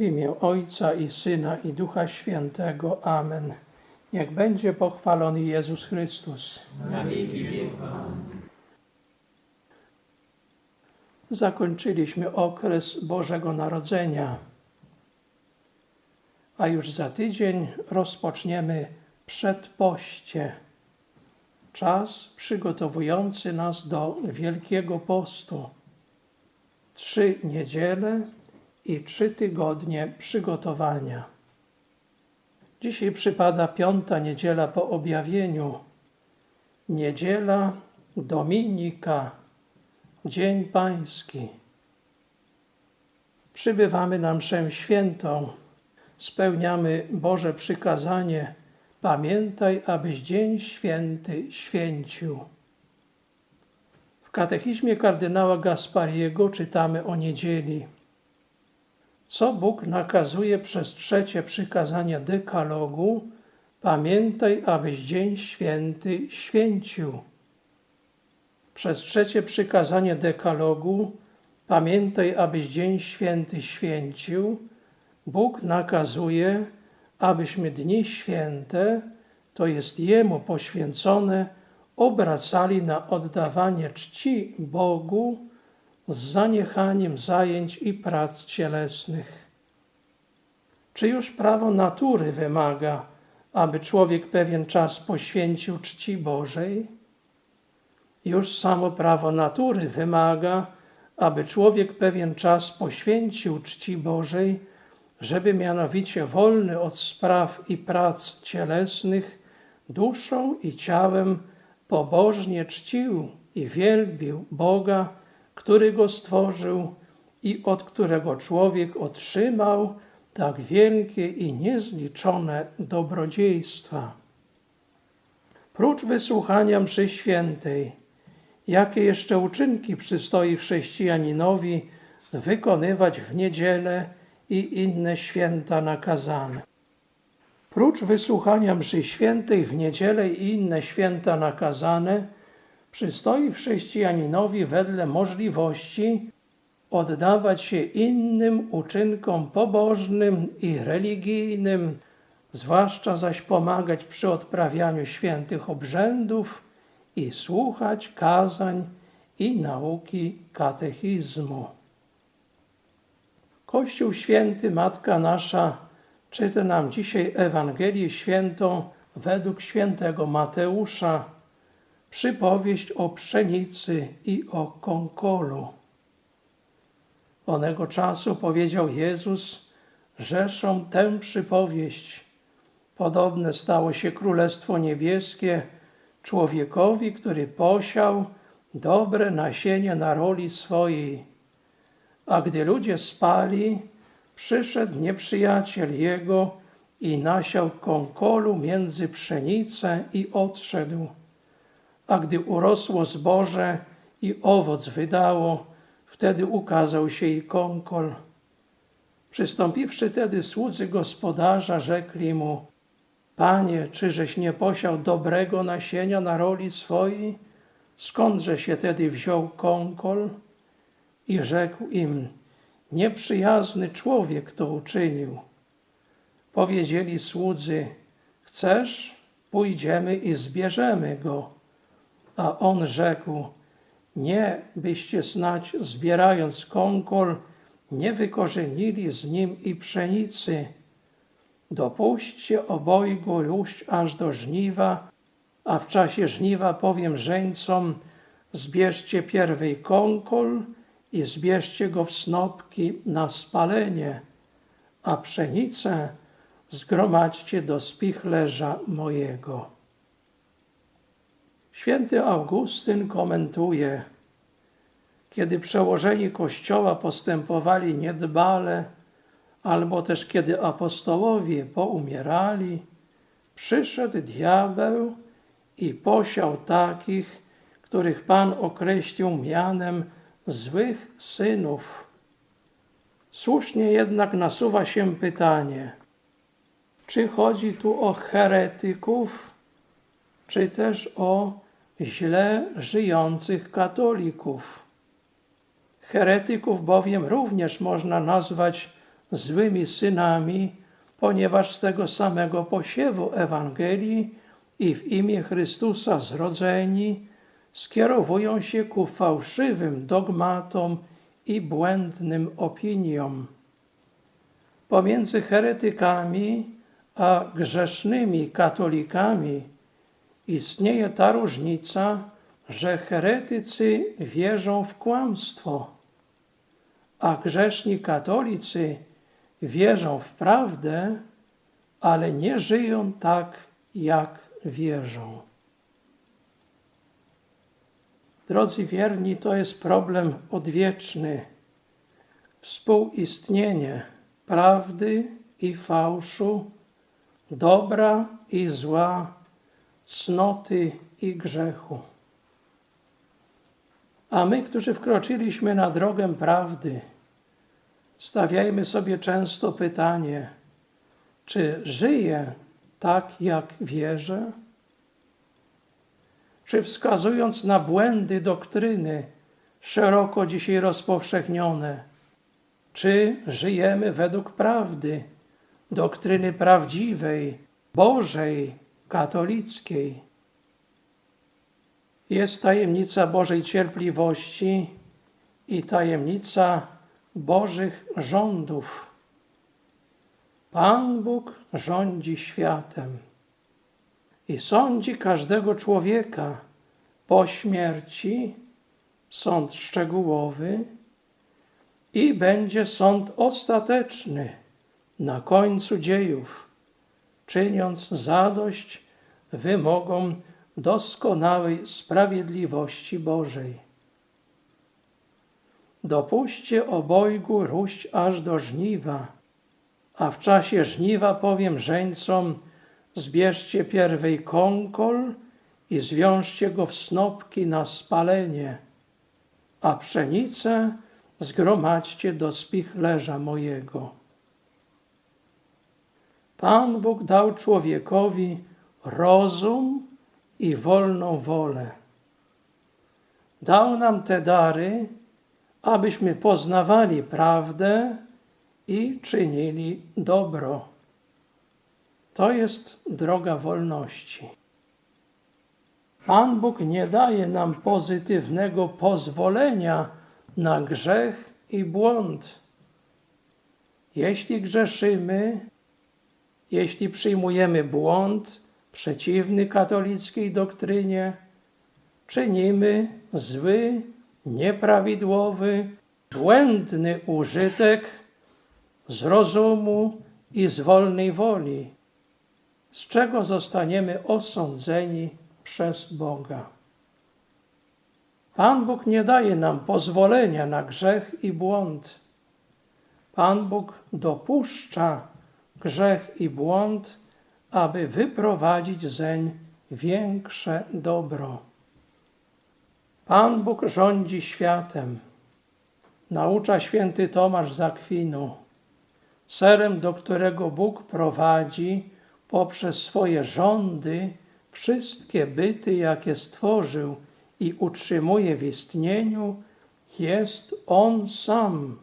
W imię Ojca i Syna i Ducha Świętego. Amen. Niech będzie pochwalony Jezus Chrystus. Zakończyliśmy okres Bożego Narodzenia, a już za tydzień rozpoczniemy przedpoście. Czas przygotowujący nas do Wielkiego Postu. Trzy niedziele i trzy tygodnie przygotowania. Dzisiaj przypada piąta niedziela po objawieniu. Niedziela Dominika, Dzień Pański. Przybywamy na mszę świętą, spełniamy Boże przykazanie. Pamiętaj, abyś Dzień Święty święcił. W katechizmie kardynała Gaspariego czytamy o niedzieli. Co Bóg nakazuje przez trzecie przykazanie dekalogu, pamiętaj, abyś dzień święty święcił. Przez trzecie przykazanie dekalogu, pamiętaj, abyś dzień święty święcił, Bóg nakazuje, abyśmy dni święte, to jest Jemu poświęcone, obracali na oddawanie czci Bogu, z zaniechaniem zajęć i prac cielesnych. Czy już prawo natury wymaga, aby człowiek pewien czas poświęcił czci Bożej? Już samo prawo natury wymaga, aby człowiek pewien czas poświęcił czci Bożej, żeby mianowicie wolny od spraw i prac cielesnych, duszą i ciałem pobożnie czcił i wielbił Boga, który go stworzył i od którego człowiek otrzymał tak wielkie i niezliczone dobrodziejstwa. Prócz wysłuchania mszy świętej, jakie jeszcze uczynki przystoi chrześcijaninowi wykonywać w niedzielę i inne święta nakazane? Prócz wysłuchania mszy świętej w niedzielę i inne święta nakazane, przystoi chrześcijaninowi wedle możliwości oddawać się innym uczynkom pobożnym i religijnym, zwłaszcza zaś pomagać przy odprawianiu świętych obrzędów i słuchać kazań i nauki katechizmu. Kościół Święty, Matka Nasza, czyta nam dzisiaj Ewangelię Świętą według świętego Mateusza, przypowieść o pszenicy i o konkolu. Onego czasu powiedział Jezus, rzeszą tę przypowieść. Podobne stało się Królestwo Niebieskie człowiekowi, który posiał dobre nasienie na roli swojej. A gdy ludzie spali, przyszedł nieprzyjaciel jego i nasiał konkolu między pszenicę i odszedł A gdy urosło zboże i owoc wydało, wtedy ukazał się i konkol. Przystąpiwszy tedy słudzy gospodarza, rzekli mu, Panie, czyżeś nie posiał dobrego nasienia na roli swojej? Skądże się tedy wziął konkol? I rzekł im, nieprzyjazny człowiek to uczynił. Powiedzieli słudzy, chcesz? Pójdziemy i zbierzemy go. A on rzekł, nie, byście snać zbierając konkol, nie wykorzenili z nim i pszenicy. Dopuśćcie obojgu róść aż do żniwa, a w czasie żniwa powiem żeńcom, zbierzcie pierwej konkol i zbierzcie go w snopki na spalenie, a pszenicę zgromadźcie do spichlerza mojego. Święty Augustyn komentuje, kiedy przełożeni Kościoła postępowali niedbale, albo też kiedy apostołowie poumierali, przyszedł diabeł i posiał takich, których Pan określił mianem złych synów. Słusznie jednak nasuwa się pytanie, czy chodzi tu o heretyków, czy też o źle żyjących katolików. Heretyków bowiem również można nazwać złymi synami, ponieważ z tego samego posiewu Ewangelii i w imię Chrystusa zrodzeni skierowują się ku fałszywym dogmatom i błędnym opiniom. Pomiędzy heretykami a grzesznymi katolikami istnieje ta różnica, że heretycy wierzą w kłamstwo, a grzeszni katolicy wierzą w prawdę, ale nie żyją tak, jak wierzą. Drodzy wierni, to jest problem odwieczny. Współistnienie prawdy i fałszu, dobra i zła, cnoty i grzechu. A my, którzy wkroczyliśmy na drogę prawdy, stawiajmy sobie często pytanie, czy żyję tak, jak wierzę? Czy wskazując na błędy doktryny, szeroko dzisiaj rozpowszechnione, czy żyjemy według prawdy, doktryny prawdziwej, Bożej, katolickiej? Jest tajemnica Bożej cierpliwości i tajemnica Bożych rządów. Pan Bóg rządzi światem i sądzi każdego człowieka po śmierci, sąd szczegółowy i będzie sąd ostateczny na końcu dziejów, czyniąc zadość wymogom doskonałej sprawiedliwości Bożej. Dopuśćcie obojgu róść aż do żniwa, a w czasie żniwa powiem żeńcom, zbierzcie pierwej konkol i zwiążcie go w snopki na spalenie, a pszenicę zgromadźcie do spichlerza mojego. Pan Bóg dał człowiekowi rozum i wolną wolę. Dał nam te dary, abyśmy poznawali prawdę i czynili dobro. To jest droga wolności. Pan Bóg nie daje nam pozytywnego pozwolenia na grzech i błąd. Jeśli grzeszymy, jeśli przyjmujemy błąd przeciwny katolickiej doktrynie, czynimy zły, nieprawidłowy, błędny użytek z rozumu i z wolnej woli, z czego zostaniemy osądzeni przez Boga. Pan Bóg nie daje nam pozwolenia na grzech i błąd. Pan Bóg dopuszcza grzech i błąd, aby wyprowadzić zeń większe dobro. Pan Bóg rządzi światem. Naucza święty Tomasz z Akwinu. Celem, do którego Bóg prowadzi poprzez swoje rządy wszystkie byty, jakie stworzył i utrzymuje w istnieniu, jest On sam,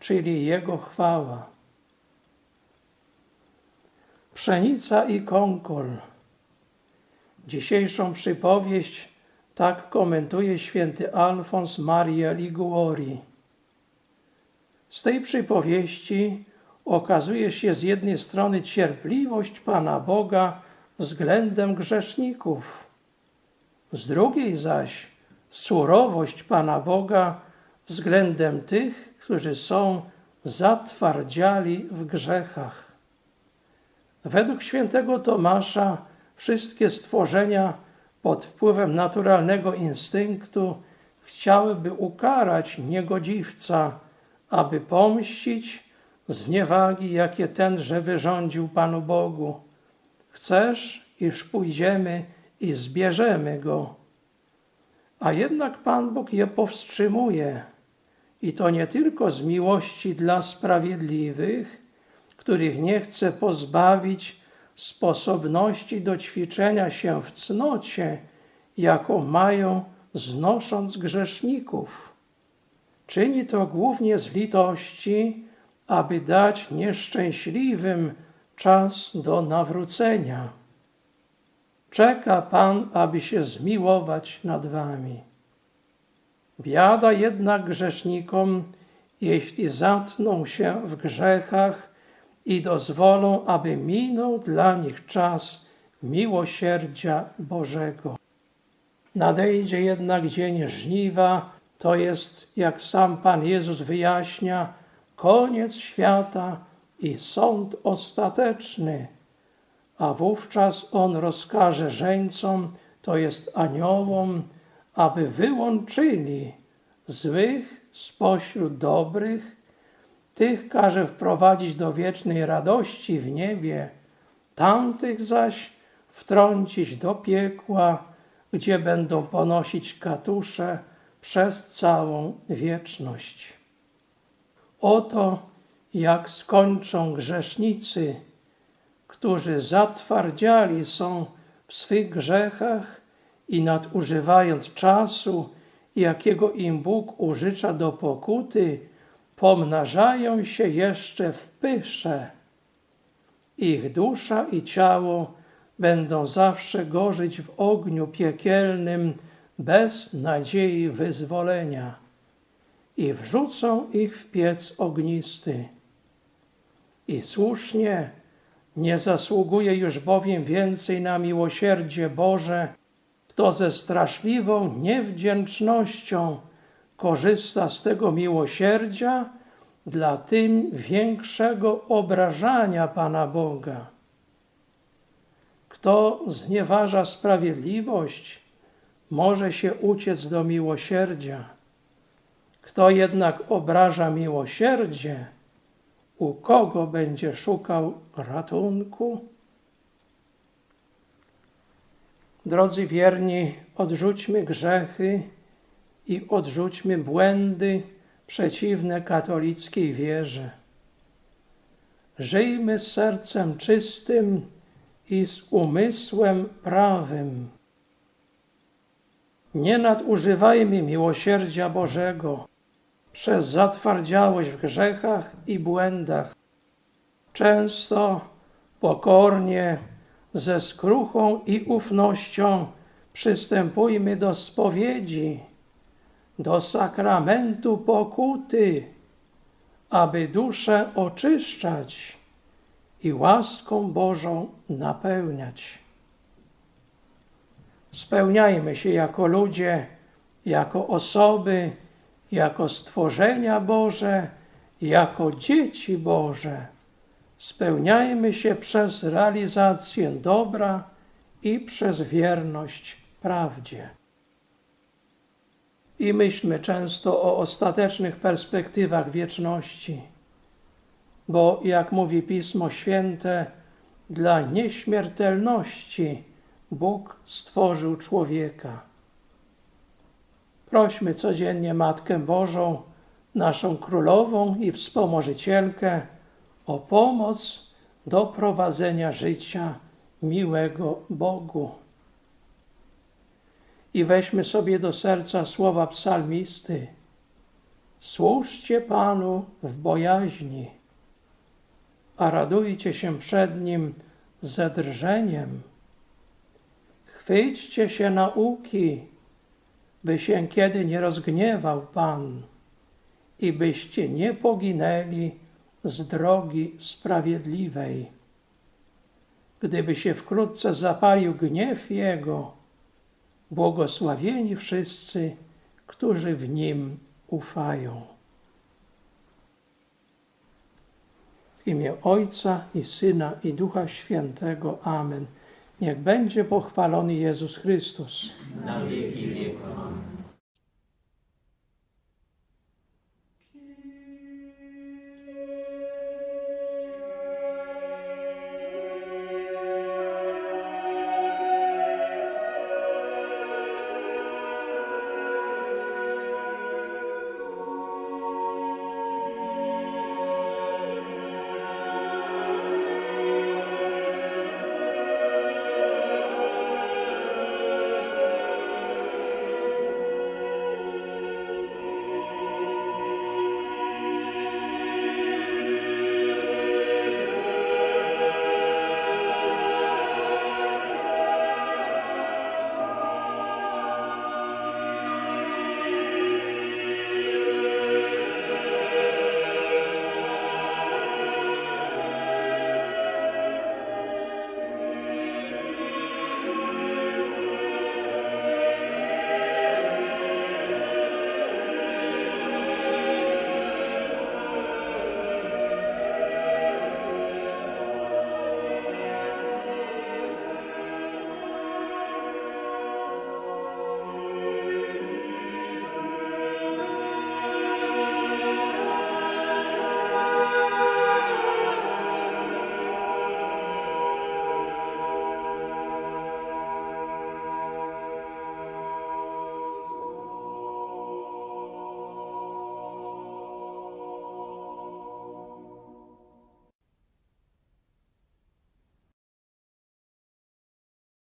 czyli Jego chwała. Pszenica i konkol. Dzisiejszą przypowieść tak komentuje święty Alfons Maria Liguori. Z tej przypowieści okazuje się z jednej strony cierpliwość Pana Boga względem grzeszników, z drugiej zaś surowość Pana Boga względem tych, którzy są zatwardziali w grzechach. Według świętego Tomasza wszystkie stworzenia pod wpływem naturalnego instynktu chciałyby ukarać niegodziwca, aby pomścić zniewagi, jakie tenże wyrządził Panu Bogu. Chcesz, iż pójdziemy i zbierzemy go. A jednak Pan Bóg je powstrzymuje. I to nie tylko z miłości dla sprawiedliwych, których nie chce pozbawić sposobności do ćwiczenia się w cnocie, jaką mają znosząc grzeszników. Czyni to głównie z litości, aby dać nieszczęśliwym czas do nawrócenia. Czeka Pan, aby się zmiłować nad wami. Biada jednak grzesznikom, jeśli zatną się w grzechach i dozwolą, aby minął dla nich czas miłosierdzia Bożego. Nadejdzie jednak dzień żniwa, to jest, jak sam Pan Jezus wyjaśnia, koniec świata i sąd ostateczny. A wówczas On rozkaże żeńcom, to jest aniołom, aby wyłączyli złych spośród dobrych, tych każe wprowadzić do wiecznej radości w niebie, tamtych zaś wtrącić do piekła, gdzie będą ponosić katusze przez całą wieczność. Oto jak skończą grzesznicy, którzy zatwardziali są w swych grzechach i nadużywając czasu, jakiego im Bóg użycza do pokuty, pomnażają się jeszcze w pysze. Ich dusza i ciało będą zawsze gorzyć w ogniu piekielnym bez nadziei wyzwolenia i wrzucą ich w piec ognisty. I słusznie nie zasługuje już bowiem więcej na miłosierdzie Boże, kto ze straszliwą niewdzięcznością korzysta z tego miłosierdzia, dla tym większego obrażania Pana Boga. Kto znieważa sprawiedliwość, może się uciec do miłosierdzia. Kto jednak obraża miłosierdzie, u kogo będzie szukał ratunku? Drodzy wierni, odrzućmy grzechy i odrzućmy błędy przeciwne katolickiej wierze. Żyjmy z sercem czystym i z umysłem prawym. Nie nadużywajmy miłosierdzia Bożego przez zatwardziałość w grzechach i błędach. Często pokornie, ze skruchą i ufnością przystępujmy do spowiedzi, do sakramentu pokuty, aby duszę oczyszczać i łaską Bożą napełniać. Spełniajmy się jako ludzie, jako osoby, jako stworzenia Boże, jako dzieci Boże. Spełniajmy się przez realizację dobra i przez wierność prawdzie. I myślmy często o ostatecznych perspektywach wieczności, bo jak mówi Pismo Święte, dla nieśmiertelności Bóg stworzył człowieka Prośmy codziennie Matkę Bożą, naszą Królową i Wspomożycielkę, o pomoc do prowadzenia życia miłego Bogu. I weźmy sobie do serca słowa psalmisty. Służcie Panu w bojaźni, a radujcie się przed Nim ze drżeniem. Chwyćcie się nauki, by się kiedy nie rozgniewał Pan i byście nie poginęli z drogi sprawiedliwej. Gdyby się wkrótce zapalił gniew Jego, błogosławieni wszyscy, którzy w Nim ufają. W imię Ojca i Syna i Ducha Świętego. Amen. Niech będzie pochwalony Jezus Chrystus. na wieki wieków.